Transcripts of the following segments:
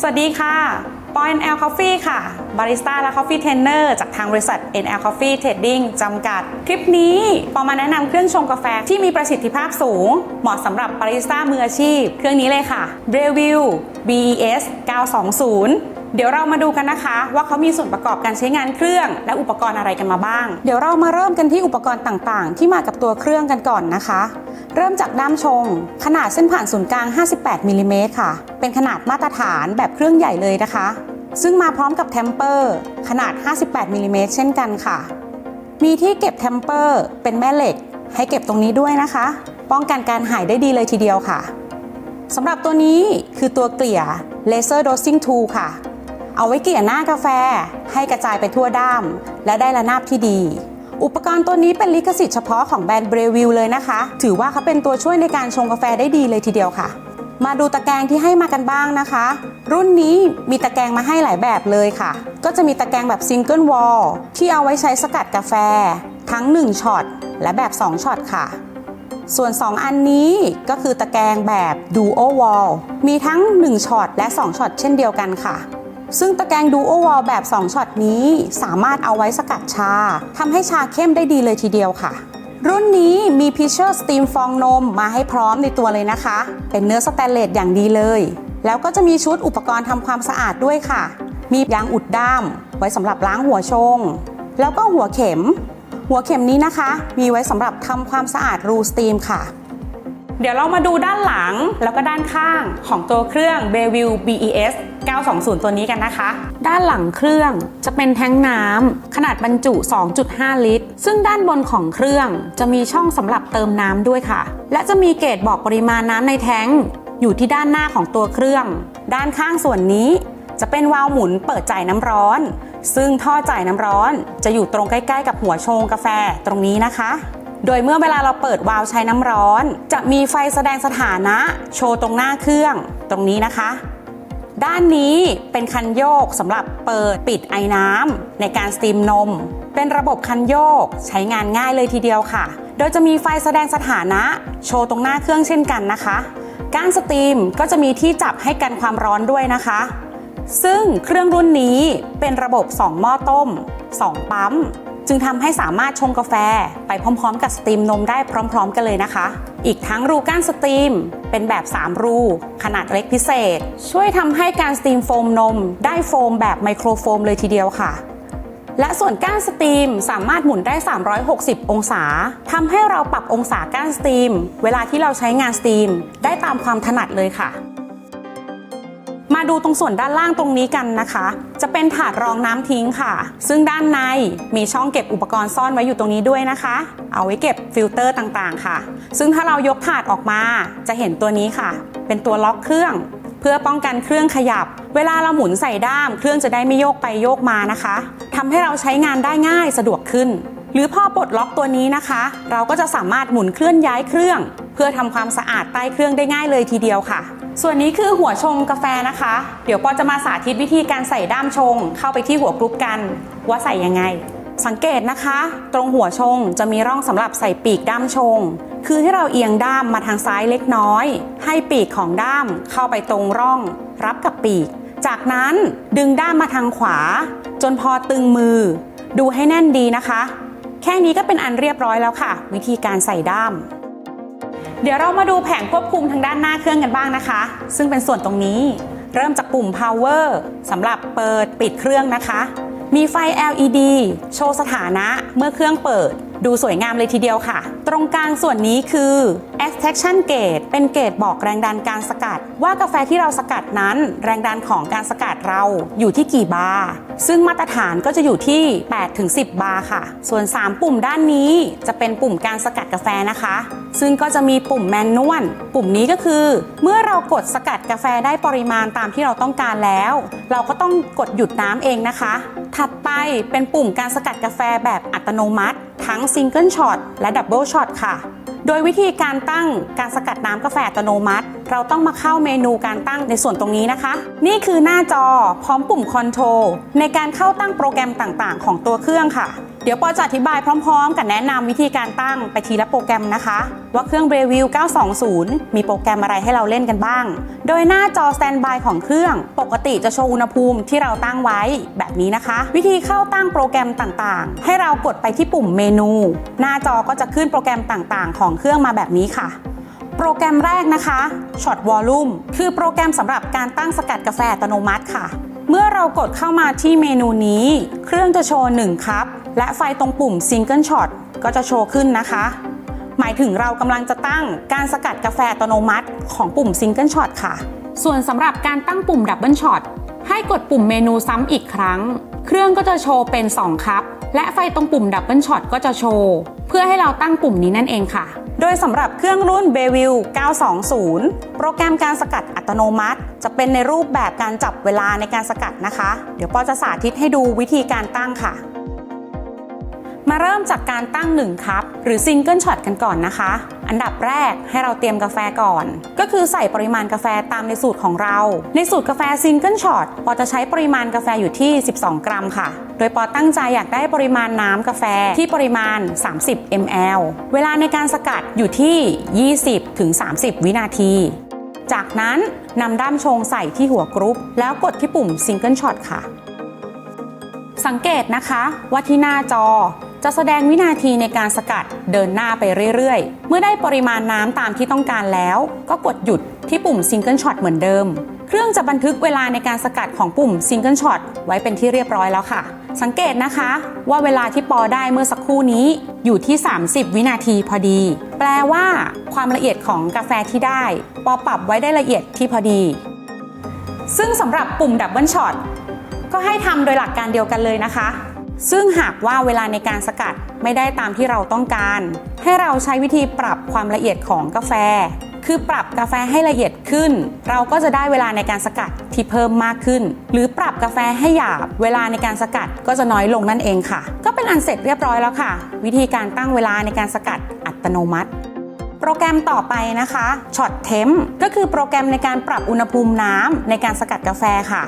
สวัสดีค่ะปอยแอลคอฟฟี่ค่ะ บาริสต้าและคอฟฟี่เทรนเนอร์จากทางบริษัท NL Coffee Trading จำกัด คลิปนี้ปอมาแนะนำเครื่องชงกาแฟที่มีประสิทธิภาพสูง เหมาะสำหรับบาริสต้ามืออาชีพ เครื่องนี้เลยค่ะ Breville BES 920 เดี๋ยวเรามาดูกันนะคะ ว่าเขามีส่วนประกอบการใช้งานเครื่อง และอุปกรณ์อะไรกันมาบ้าง เดี๋ยวเรามาเริ่มกันที่อุปกรณ์ต่างๆ ที่มากับตัวเครื่องกันก่อนนะคะ เริ่มจากด้ามชง ขนาดเส้นผ่านศูนย์กลาง 58มิลลิเมตรค่ะ เป็นขนาดมาตรฐานแบบเครื่องใหญ่เลยนะคะ ซึ่งมาพร้อมกับเทมเปอร์ขนาด 58มิลลิเมตรเช่นกันค่ะ มีที่เก็บเทมเปอร์เป็นแม่เหล็ก ให้เก็บตรงนี้ด้วยนะคะ ป้องกันการหายได้ดีเลยทีเดียวค่ะสำหรับตัวนี้คือตัวเกลี่ย Laser Dosing Tool ค่ะ เอาไว้เกลี่ยหน้ากาแฟให้กระจายไปทั่วด้าม และได้ระนาบที่ดี อุปกรณ์ตัวนี้เป็นลิขสิทธิ์เฉพาะของแบรนด์เบรวิลเลยนะคะ ถือว่าเขาเป็นตัวช่วยในการชงกาแฟได้ดีเลยทีเดียวค่ะ มาดูตะแกรงที่ให้มากันบ้างนะคะ รุ่นนี้มีตะแกรงมาให้หลายแบบเลยค่ะ ก็จะมีตะแกรงแบบซิงเกิลวอลที่เอาไว้ใช้สกัดกาแฟ ทั้ง 1ช็อตและแบบ 2ช็อตค่ะส่วน 2 อันนี้ก็คือตะแกรงแบบ Duo Wall มีทั้ง 1ช็อตและ 2ช็อตเช่นเดียวกันค่ะ ซึ่งตะแกรง Duo Wall แบบ 2ช็อตนี้สามารถเอาไว้สกัดชาทำให้ชาเข้มได้ดีเลยทีเดียวค่ะ รุ่นนี้มีพิเชอร์สตีมฟองนมมาให้พร้อมในตัวเลยนะคะ เป็นเนื้อสแตนเลสอย่างดีเลย แล้วก็จะมีชุดอุปกรณ์ทำความสะอาดด้วยค่ะ มียางอุดด้าม ไว้สำหรับล้างหัวชง แล้วก็หัวเข็ม หัวเข็มนี้นะคะ มีไว้สำหรับทำความสะอาดรูสตีมค่ะ เดี๋ยวเรามาดูด้านหลังแล้วก็ด้านข้างของตัวเครื่อง b e v i l BES 920 ตัวนี้กันนะคะ ด้านหลังเครื่องจะเป็นแท้งน้ำขนาดบรรจุ 2.5 ลิตร ซึ่งด้านบนของเครื่องจะมีช่องสำหรับเติมน้ำด้วยค่ะ และจะมีเกจบอกปริมาณน้ำในแท้งอยู่ที่ด้านหน้าของตัวเครื่อง ด้านข้างส่วนนี้จะเป็นวาล์วหมุนเปิดจ่ายน้ำร้อน ซึ่งท่อจ่ายน้ำร้อนจะอยู่ตรงใกล้ ๆ กับหัวชงกาแฟตรงนี้นะคะ โดยเมื่อเวลาเราเปิดวาล์วใช้น้ำร้อน จะมีไฟแสดงสถานะ โชว์ตรงหน้าเครื่อง ตรงนี้นะคะ ด้านนี้เป็นคันโยกสำหรับเปิดปิดไอ้น้ำในการสตรีมนม เป็นระบบคันโยกใช้งานง่ายเลยทีเดียวค่ะ โดยจะมีไฟแสดงสถานะ โชว์ตรงหน้าเครื่องเช่นกันนะคะก้านสตรีมก็จะมีที่จับให้กันความร้อนด้วยนะคะ ซึ่งเครื่องรุ่นนี้เป็นระบบ 2 หม้อต้ม 2 ปั๊ม จึงทำให้สามารถชงกาแฟไปพร้อม ๆ กับสตรีมนมได้พร้อม ๆ กันเลยนะคะ อีกทั้งรูก้านสตรีมเป็นแบบ 3 รู ขนาดเล็กพิเศษ ช่วยทำให้การสตรีมโฟมนม ได้โฟมแบบไมโครโฟมเลยทีเดียวค่ะ และส่วนก้านสตรีมสามารถหมุนได้ 360 องศาทำให้เราปรับองศาก้านสตรีม เวลาที่เราใช้งานสตรีม ได้ตามความถนัดเลยค่ะ ดูตรงส่วนด้านล่างตรงนี้กันนะคะ จะเป็นถาดรองน้ำทิ้งค่ะ ซึ่งด้านในมีช่องเก็บอุปกรณ์ซ่อนไว้อยู่ตรงนี้ด้วยนะคะ เอาไว้เก็บฟิลเตอร์ต่างๆ ค่ะ ซึ่งถ้าเรายกถาดออกมาจะเห็นตัวนี้ค่ะ เป็นตัวล็อกเครื่อง เพื่อป้องกันเครื่องขยับ เวลาเราหมุนใส่ด้าม เครื่องจะได้ไม่โยกไปโยกมานะคะทำให้เราใช้งานได้ง่ายสะดวกขึ้น หรือพอปลดล็อกตัวนี้นะคะ เราก็จะสามารถหมุนเคลื่อนย้ายเครื่อง เพื่อทำความสะอาดใต้เครื่องได้ง่ายเลยทีเดียวค่ะ ส่วนนี้คือหัวชงกาแฟนะคะ เดี๋ยวปอจะมาสาธิตวิธีการใส่ด้ามชง เข้าไปที่หัวกรุ๊ปกันว่าใส่ยังไง สังเกตนะคะ ตรงหัวชงจะมีร่องสำหรับใส่ปีกด้ามชง คือที่เราเอียงด้ามมาทางซ้ายเล็กน้อย ให้ปีกของด้ามเข้าไปตรงร่อง รับกับปีก จากนั้นดึงด้ามมาทางขวา จนพอตึงมือ ดูให้แน่นดีนะคะ แค่นี้ก็เป็นอันเรียบร้อยแล้วค่ะ วิธีการใส่ด้าม เดี๋ยวเรามาดูแผงควบคุมทางด้านหน้าเครื่องกันบ้างนะคะ ซึ่งเป็นส่วนตรงนี้ เริ่มจากปุ่ม power สำหรับเปิดปิดเครื่องนะคะ มีไฟ LED โชว์สถานะเมื่อเครื่องเปิด ดูสวยงามเลยทีเดียวค่ะ ตรงกลางส่วนนี้คือ extraction gauge เป็นเกจบอกแรงดันการสกัด ว่ากาแฟที่เราสกัดนั้น แรงดันของการสกัดเราอยู่ที่กี่บาร์ซึ่งมาตรฐานก็จะอยู่ที่ 8-10 บาร์ค่ะ ส่วน 3 ปุ่มด้านนี้จะเป็นปุ่มการสกัดกาแฟนะคะ ซึ่งก็จะมีปุ่มแมนนวลปุ่มนี้ก็คือ เมื่อเรากดสกัดกาแฟได้ปริมาณตามที่เราต้องการแล้ว เราก็ต้องกดหยุดน้ำเองนะคะ ถัดไปเป็นปุ่มการสกัดกาแฟแบบอัตโนมัติ ทั้งซิงเกิลช็อตและดับเบิลช็อตค่ะ โดยวิธีการตั้งการสกัดน้ำกาแฟอัตโนมัติ เราต้องมาเข้าเมนูการตั้งในส่วนตรงนี้นะคะ นี่คือหน้าจอพร้อมปุ่มคอนโทรลในการเข้าตั้งโปรแกรมต่างๆ ของตัวเครื่องค่ะ เดี๋ยวปอจะอธิบายพร้อมๆ กับแนะนำวิธีการตั้งไปทีละโปรแกรมนะคะ ว่าเครื่อง Breview 920 มีโปรแกรมอะไรให้เราเล่นกันบ้าง โดยหน้าจอ Standby ของเครื่อง ปกติจะโชว์อุณหภูมิที่เราตั้งไว้แบบนี้นะคะ วิธีเข้าตั้งโปรแกรมต่างๆ ให้เรากดไปที่ปุ่มเมนู หน้าจอก็จะขึ้นโปรแกรมต่างๆ ของเครื่องมาแบบนี้ค่ะโปรแกรมแรกนะคะ Shot Volume คือโปรแกรมสำหรับการตั้งสกัดกาแฟอัตโนมัติค่ะ เมื่อเรากดเข้ามาที่เมนูนี้ เครื่องจะโชว์1ครับ และไฟตรงปุ่ม Single Shot ก็จะโชว์ขึ้นนะคะ หมายถึงเรากำลังจะตั้งการสกัดกาแฟอัตโนมัติของปุ่ม Single Shot ค่ะ ส่วนสำหรับการตั้งปุ่ม Double Shot ให้กดปุ่มเมนูซ้ำอีกครั้ง เครื่องก็จะโชว์เป็น 2 ครับ และไฟตรงปุ่ม Double Shot ก็จะโชว์ เพื่อให้เราตั้งปุ่มนี้นั่นเองค่ะ โดยสำหรับเครื่องรุ่น b e v i l 920 โปรแกรมการสกัดอัตโนมัติ จะเป็นในรูปแบบการจับเวลาในการสกัดนะคะ เดี๋ยวปอจะสาธิตให้ดูวิธีการตั้งค่ะ มาเริ่มจากการตั้ง1ครับหรือซิงเกิลช็อตกันก่อนนะคะ อันดับแรกให้เราเตรียมกาแฟก่อน ก็คือใส่ปริมาณกาแฟตามในสูตรของเรา ในสูตรกาแฟซิงเกิลช็อตปอจะใช้ปริมาณกาแฟอยู่ที่ 12 กรัมค่ะ โดยปอตั้งใจอยากได้ปริมาณน้ำกาแฟที่ปริมาณ 30 ml เวลาในการสกัดอยู่ที่ 20ถึง30 วินาที จากนั้นนำด้ามชงใส่ที่หัวกรุ๊ปแล้วกดที่ปุ่มซิงเกิลช็อตค่ะ สังเกตนะคะว่าที่หน้าจอ จะแสดงวินาทีในการสกัดเดินหน้าไปเรื่อยๆ เมื่อได้ปริมาณน้ำตามที่ต้องการแล้ว ก็กดหยุดที่ปุ่ม Single Shot เหมือนเดิม เครื่องจะบันทึกเวลาในการสกัดของปุ่ม Single Shot ไว้เป็นที่เรียบร้อยแล้วค่ะ สังเกตนะคะ ว่าเวลาที่ปอได้เมื่อสักครู่นี้อยู่ที่ 30 วินาทีพอดี แปลว่าความละเอียดของกาแฟที่ได้ ปอปรับไว้ได้ละเอียดที่พอดี ซึ่งสำหรับปุ่ม Double Shot ก็ให้ทำโดยหลักการเดียวกันเลยนะคะ ซึ่งหากว่าเวลาในการสกัดไม่ได้ตามที่เราต้องการ ให้เราใช้วิธีปรับความละเอียดของกาแฟ คือปรับกาแฟให้ละเอียดขึ้น เราก็จะได้เวลาในการสกัดที่เพิ่มมากขึ้น หรือปรับกาแฟให้หยาบ เวลาในการสกัดก็จะน้อยลงนั่นเองค่ะ ก็เป็นอันเสร็จเรียบร้อยแล้วค่ะ วิธีการตั้งเวลาในการสกัดอัตโนมัติโปรแกรมต่อไปนะคะ Shot Temp ก็คือโปรแกรมในการปรับอุณหภูมิน้ำในการสกัดกาแฟค่ะ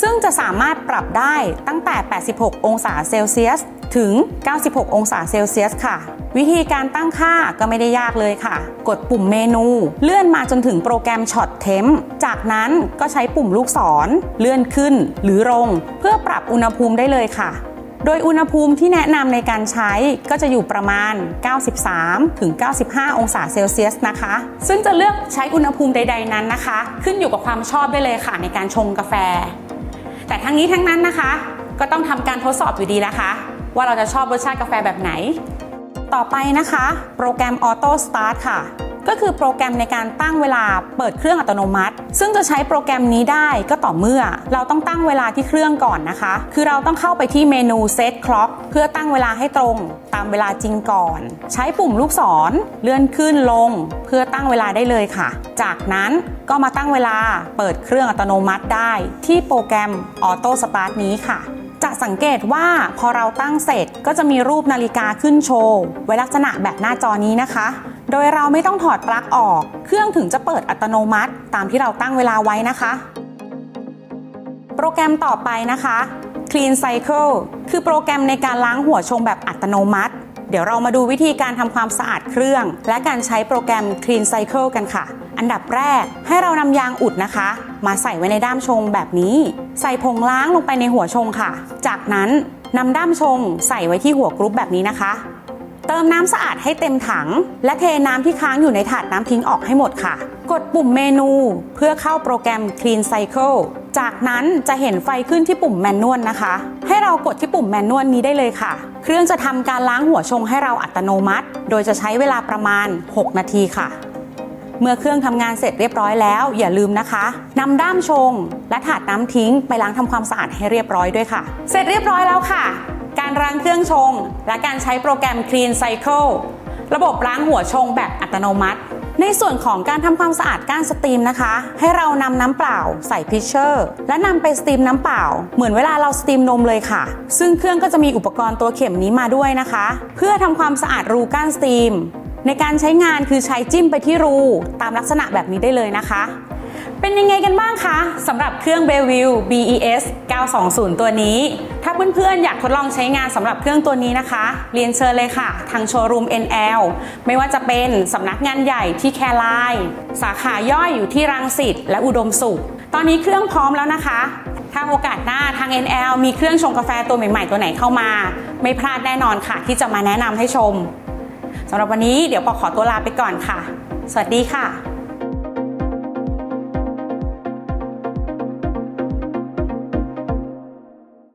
ซึ่งจะสามารถปรับได้ตั้งแต่ 86 องศาเซลเซียส ถึง 96 องศาเซลเซียสค่ะ วิธีการตั้งค่าก็ไม่ได้ยากเลยค่ะ กดปุ่มเมนู เลื่อนมาจนถึงโปรแกรม Shot Temp จากนั้นก็ใช้ปุ่มลูกศร เลื่อนขึ้นหรือลง เพื่อปรับอุณหภูมิได้เลยค่ะ โดยอุณหภูมิที่แนะนำในการใช้ก็จะอยู่ประมาณ 93 ถึง 95 องศาเซลเซียสนะคะ ซึ่งจะเลือกใช้อุณหภูมิใด ๆนั้นนะคะ ขึ้นอยู่กับความชอบได้เลยค่ะในการชงกาแฟ แต่ทั้งนี้ทั้งนั้นนะคะ ก็ต้องทำการทดสอบอยู่ดีนะคะ ว่าเราจะชอบรสชาติกาแฟแบบไหน ต่อไปนะคะ โปรแกรม Auto Start ค่ะ ก็คือโปรแกรมในการตั้งเวลาเปิดเครื่องอัตโนมัติ ซึ่งจะใช้โปรแกรมนี้ได้ก็ต่อเมื่อ เราต้องตั้งเวลาที่เครื่องก่อนนะคะ คือเราต้องเข้าไปที่เมนู Set Clock เพื่อตั้งเวลาให้ตรงตามเวลาจริงก่อน ใช้ปุ่มลูกศรเลื่อนขึ้นลง เพื่อตั้งเวลาได้เลยค่ะ จากนั้นก็มาตั้งเวลาเปิดเครื่องอัตโนมัติได้ ที่โปรแกรม Auto Start นี้ค่ะจะสังเกตว่าพอเราตั้งเสร็จก็จะมีรูปนาฬิกาขึ้นโชว์ ไว้ลักษณะแบบหน้าจอนี้นะคะ โดยเราไม่ต้องถอดปลั๊กออก เครื่องถึงจะเปิดอัตโนมัติ ตามที่เราตั้งเวลาไว้นะคะ โปรแกรมต่อไปนะคะ Clean Cycle คือโปรแกรมในการล้างหัวชงแบบอัตโนมัติ เดี๋ยวเรามาดูวิธีการทำความสะอาดเครื่อง และการใช้โปรแกรม Clean Cycle กันค่ะ อันดับแรกให้เรานำยางอุดนะคะ มาใส่ไว้ในด้ามชงแบบนี้ ใส่ผงล้างลงไปในหัวชงค่ะ จากนั้นนำด้ามชงใส่ไว้ที่หัวกรุ๊ปแบบนี้นะคะ เติมน้ำสะอาดให้เต็มถัง และเทน้ำที่ค้างอยู่ในถาดน้ำทิ้งออกให้หมดค่ะ กดปุ่มเมนูเพื่อเข้าโปรแกรม Clean Cycle จากนั้นจะเห็นไฟขึ้นที่ปุ่มแมนนวลนะคะ ให้เรากดที่ปุ่มแมนนวลนี้ได้เลยค่ะ เครื่องจะทำการล้างหัวชงให้เราอัตโนมัติ โดยจะใช้เวลาประมาณ 6 นาทีค่ะ เมื่อเครื่องทำงานเสร็จเรียบร้อยแล้ว อย่าลืมนะคะนำด้ามชง และถาดน้ำทิ้งไปล้างทำความสะอาดให้เรียบร้อยด้วยค่ะ เสร็จเรียบร้อยแล้วค่ะ เครื่องชง และการใช้โปรแกรม Clean Cycle ระบบล้างหัวชงแบบอัตโนมัติ ในส่วนของการทำความสะอาดก้านสตรีมนะคะ ให้เรานำน้ำเปล่าใส่พิชเชอร์ และนำไปสตรีมน้ำเปล่า เหมือนเวลาเราสตรีมนมเลยค่ะ ซึ่งเครื่องก็จะมีอุปกรณ์ตัวเข็มนี้มาด้วยนะคะ เพื่อทำความสะอาดรูก้านสตรีม ในการใช้งานคือใช้จิ้มไปที่รูตามลักษณะแบบนี้ได้เลยนะคะ เป็นยังไงกันบ้างคะสำหรับเครื่อง b e l v i e w BES 920 ตัวนี้ ถ้าเพื่อนๆ อยากทดลองใช้งานสำหรับเครื่องตัวนี้นะคะ เรียนเชิญเลยค่ะ ทางโชว์รูม NL ไม่ว่าจะเป็นสำนักงานใหญ่ที่แคไลน์สาขาย่อยอยู่ที่รังสิตและอุดมสุข ตอนนี้เครื่องพร้อมแล้วนะคะ ถ้าโอกาสหน้าทาง NL มีเครื่องชงกาแฟตัวใหม่ๆ ตัวไหนเข้ามา ไม่พลาดแน่นอนค่ะ ที่จะมาแนะนำให้ชมสำหรับวันนี้เดี๋ยวปอขอตัวลาไปก่อนค่ะ สวัสดีค่ะ